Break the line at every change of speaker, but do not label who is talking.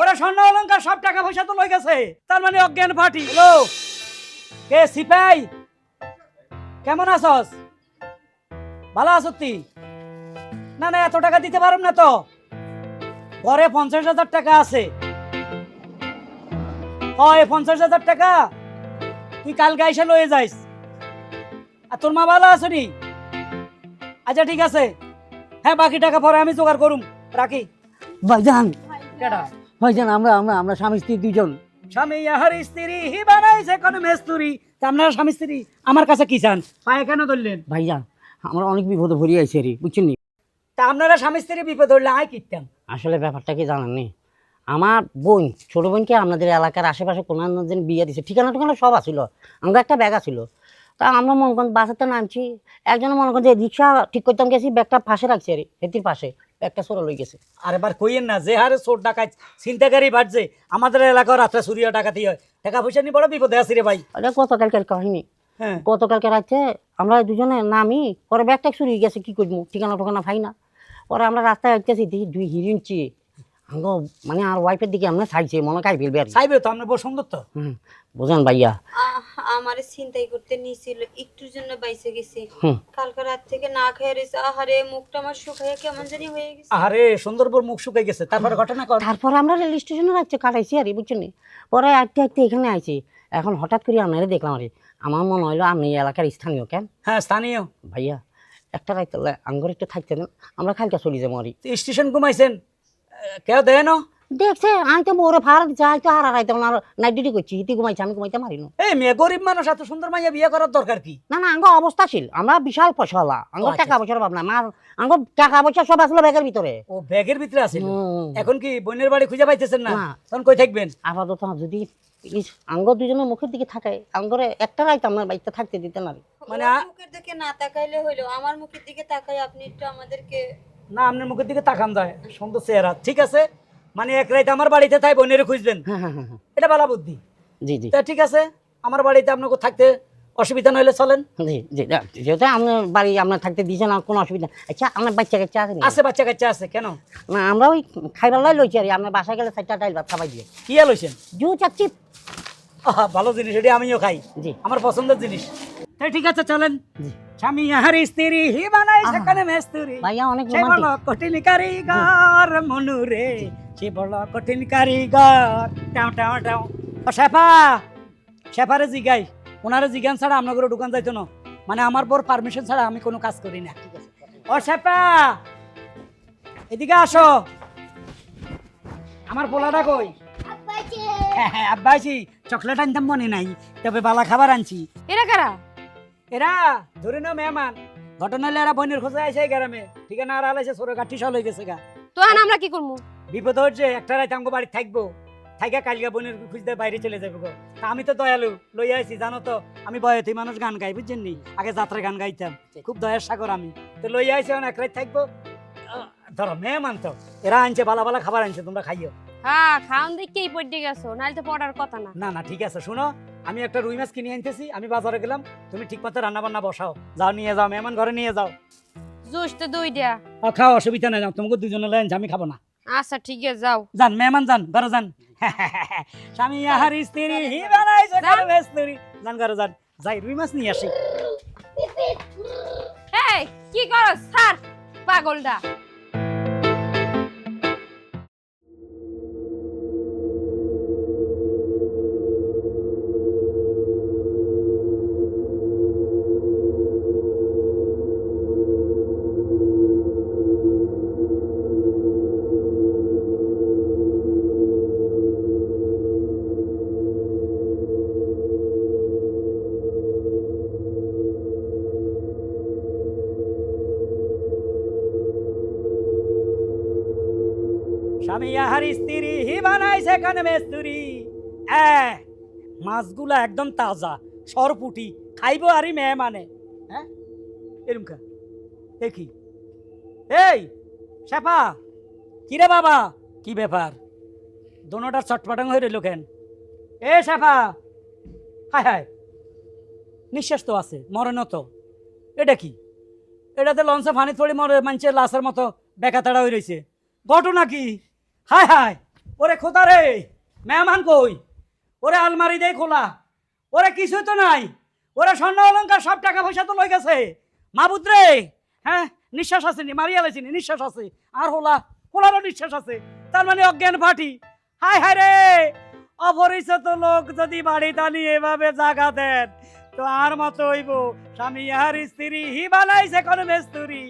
ওরা স্বর্ণ অলংকার সব টাকা পয়সা তো লই গেছে। তার মানে অজ্ঞান পার্টি। হ্যালো? কে সিপাই? কেমন আছস? ভালো আছো তুই না না এত টাকা দিতে পারব না তো। ঘরে পঞ্চাশ হাজার টাকা আছে। হয় পঞ্চাশ হাজার টাকা? তুই কালকে এসে লয়ে যাইস। আর তোর মা ভালো আছে নি? আচ্ছা ঠিক আছে। হ্যাঁ বাকি টাকা পরে আমি জোগাড় করুম। রাখি।
ভাইজান।
কেডা
ভাইজান আমরা আমরা আমরা স্বামী স্ত্রী দুজন
স্বামী আহার স্ত্রী হি বানাইছে কোন মেস্তুরি। তা আপনারা স্বামী স্ত্রী আমার কাছে কি চান? পায়ে কেন ধরলেন?
ভাইজান আমরা অনেক বিপদে ভরি আইছে রে বুঝছেন নি?
তা আপনারা স্বামী স্ত্রী বিপদ হইলে আয় কিনতাম
আসলে ব্যাপারটা কি জানেন নি? আমার বোন ছোট বোনকে আপনাদের এলাকার আশেপাশে কোনো দিন বিয়ে দিছে ঠিকানা ঠিকানা সব আছিল আমরা একটা ব্যাগ আছিল। তা আমরা মনে করেন বাসাতে নামছি একজন মনে করেন যে রিক্সা ঠিক করতাম গেছি ব্যাগটা পাশে রাখছি আর হেতির পাশে। ব্যাগটা সরে লই গেছে।
আর এবার কইয়েন না যে হারে চোর ডাকাত চিন্তাকারী বাড়ছে আমাদের এলাকার রাত্রে সুরিয়া ডাকাতি হয়। টাকা পয়সা নিয়ে বড় বিপদে আছি রে ভাই।
এটা গতকালকের কাহিনী।
হ্যাঁ।
গতকালকে রাতে আমরা দুজনে নামি পরে ব্যাগটা চুরি গেছে কি করব? ঠিকানা ঠিকানা পাই না। পরে আমরা রাস্তায় আসতেছি দেখি দুই হিরিন চেয়ে। আঙ্গ মানে আর ওয়াইফের দিকে আমরা চাইছে মনে কাই ফেলবে আর
চাইবে তো আপনার বউ সুন্দর তো?
হুম, বুঝেন ভাইয়া
আমারে ছিনতাই করতে নিয়েছিল একটুর জন্য বাইসে গেছি। কালকে রাত থেকে না খেয়ে রয়েছে। আহারে মুখটা আমার শুকাইয়া কেমন জানি হয়ে গেছে।
আরে সুন্দর মুখ শুকাই গেছে। তারপরে ঘটনা কর।
তারপরে আমরা রেল স্টেশনে রাখছে কাটাইছি আর বুঝছেন? নি? পরে আটতে আটতে এখানে আইছি। এখন হঠাৎ করে আপনারা দেখলাম আরে আমার মনে হইল আপনি এই এলাকার স্থানীয় কেন?
হ্যাঁ স্থানীয়।
ভাইয়া একটা রাইতে আঙ্গর একটু থাকতে দেন আমরা খালকা চলে যাব আরে।
স্টেশন ঘুমাইছেন। কেউ দেয় না?
দেখছে আমি তো ভাড়া দিচ্ছে আমি তো হারা রাইতে না নাইট ডিউটি করছি হিতি ঘুমাইছি আমি ঘুমাইতে
এই মেয়ে গরিব মানুষ এত সুন্দর মাইয়া বিয়ে করার দরকার কি?
না না আঙ্গ অবস্থাশীল আমরা বিশাল পয়সাওয়ালা আঙ্গ
আচ্ছা।
টাকা পয়সার ভাবনা আঙ্গ টাকা পয়সা সব আসলো ব্যাগের ভিতরে।
ও ব্যাগের ভিতরে আছে এখন কি বোনের বাড়ি খুঁজে পাইতেছেন না। তখন কই থাকবেন?
আপাতত যদি আঙ্গ দুজনের মুখের দিকে থাকায় আঙ্গরে একটা রাইতে আমার বাড়িতে থাকতে দিতে না
মানে
মুখের দিকে না তাকাইলে হইল আমার মুখের দিকে তাকাই আপনি একটু আমাদেরকে
না আপনার মুখের দিকে তাকান যায় সুন্দর চেহারা ঠিক আছে? মানে এক রাইতে আমার বাড়িতে তাই বোনের খুঁজবেন
হ্যাঁ হ্যাঁ হ্যাঁ।
এটা ভালো বুদ্ধি।
জি জি।
তা ঠিক আছে আমার বাড়িতে আপনাকে থাকতে অসুবিধা নইলে চলেন।
জি জি যেহেতু আপনার বাড়ি আপনার থাকতে দিছে না কোনো অসুবিধা আচ্ছা আপনার বাচ্চা কাচ্চা আছে
আছে বাচ্চা কাচ্চা আছে কেন?
না আমরা ওই খাইবার লাই লইছি আর আপনার বাসায় গেলে চারটা ডাইল ভাত খাবাই দিয়ে।
কি লইছেন?
জু চাচ্ছি
আহা, ভালো জিনিস এটি আমিও খাই।
জি।
আমার পছন্দের জিনিস। তাই ঠিক আছে চলেন।
জি।
স্বামী স্ত্রী হি বানাই সেখানে মেস্তুরি।
ভাইয়া অনেক
কঠিন কারিগর মনুরে। সে বড় কঠিন কারিগর। টাও টাও টাও। ও শেফা শেফারে জিগাই। ওনারে জিগান ছাড়া আপনার দোকান যাইতো না। মানে আমার পর পারমিশন ছাড়া আমি কোনো কাজ করি না। ও শেফা এদিকে আসো। আমার পোলাটা কই? হ্যাঁ হ্যাঁ আব্বাইছি চকলেট আনতাম মনে নাই তবে বালা খাবার আনছি।
এরা কারা?
এরা ধরে নাও মেহমান। ঘটনা হলে এরা বোনের খোঁজে আইসে গ্রামে। ঠিকানা আর আলাইছে সরে কাঠি সল হয়ে গেছে গা।
তো আমরা কি করব
বিপদ হচ্ছে একটা রাত আমগো বাড়ি থাকব। থাইকা কালকে বোনের খুঁজতে বাইরে চলে যাব গো। তা আমি তো দয়ালু লই আইছি জানো তো আমি বয়তী মানুষ গান গাই বুঝছেন নি? আগে যাত্রা গান গাইতাম খুব দয়ার সাগর আমি। তো লই আইছি এখন এক রাত থাকব। ধরো মেহমান তো এরা আনছে বালা বালা খাবার আনছে তোমরা খাইও।
হ্যাঁ খাওন দেখেই পড়ে গেছো? নাহলে তো পড়ার কথা না।
না না ঠিক আছে শুনো আমি একটা রুই মাছ কিনে আনতেছি আমি বাজারে গেলাম তুমি ঠিক মতো রান্না বান্না বসাও। যাও নিয়ে যাও মেহমান ঘরে নিয়ে যাও।
জুস তো দুইটা।
খাও অসুবিধা নাই তোমাকে দুজনে লাইন আমি খাব না।
আচ্ছা ঠিক আছে যাও।
যান মেহমান যান ঘরে যান স্বামী আহার স্ত্রী হি বানাইছে
যান।
কারও স্ত্রী যান ঘরে যান যাই রুই মাছ নিয়ে আসি।
এই কি করছ স্যার পাগলটা।
স্বামী আহার স্ত্রী, হি বানাইছে কানে মেস্তুরি। এ, মাছগুলা একদম তাজা, সরপুটি, খাইবো আরই মেহমানে। হ্যাঁ? এরম দেখি। এই, শেফা, কিরে বাবা? কি ব্যাপার? দোনোটার চটপটাং হয়ে রইল কেন? এ, শেফা। হায় হায়। নিঃশ্বাস তো আছে মরণ তো। এটা কি? এটাতে লঞ্চে ফানি থড়ি মরে মানছে লাশের মতো বেকা তাড়া হয়ে রয়েছে ঘটনা কি? হায় হায় ওরে খোদা রে, মেহমান কই? ওরে আলমারি দেই খোলা। ওরে কিছুই তো নাই। ওরে স্বর্ণ অলঙ্কার সব টাকা পয়সা তো লই গেছে। মাবুদ রে হ্যাঁ? নিঃশ্বাস আছে নি? মারিয়া লাইছি নি? নিঃশ্বাস আছে। আর হোলা, হোলারও নিঃশ্বাস আছে। তার মানে অজ্ঞান ফাটি হায় হায় রে, অপরিচিত লোক যদি বাড়ি টানি এভাবে জাগা দেন, তো আর মতো হইব। স্বামী আর স্ত্রী, হি বানাইছে কোন মেস্তুরি।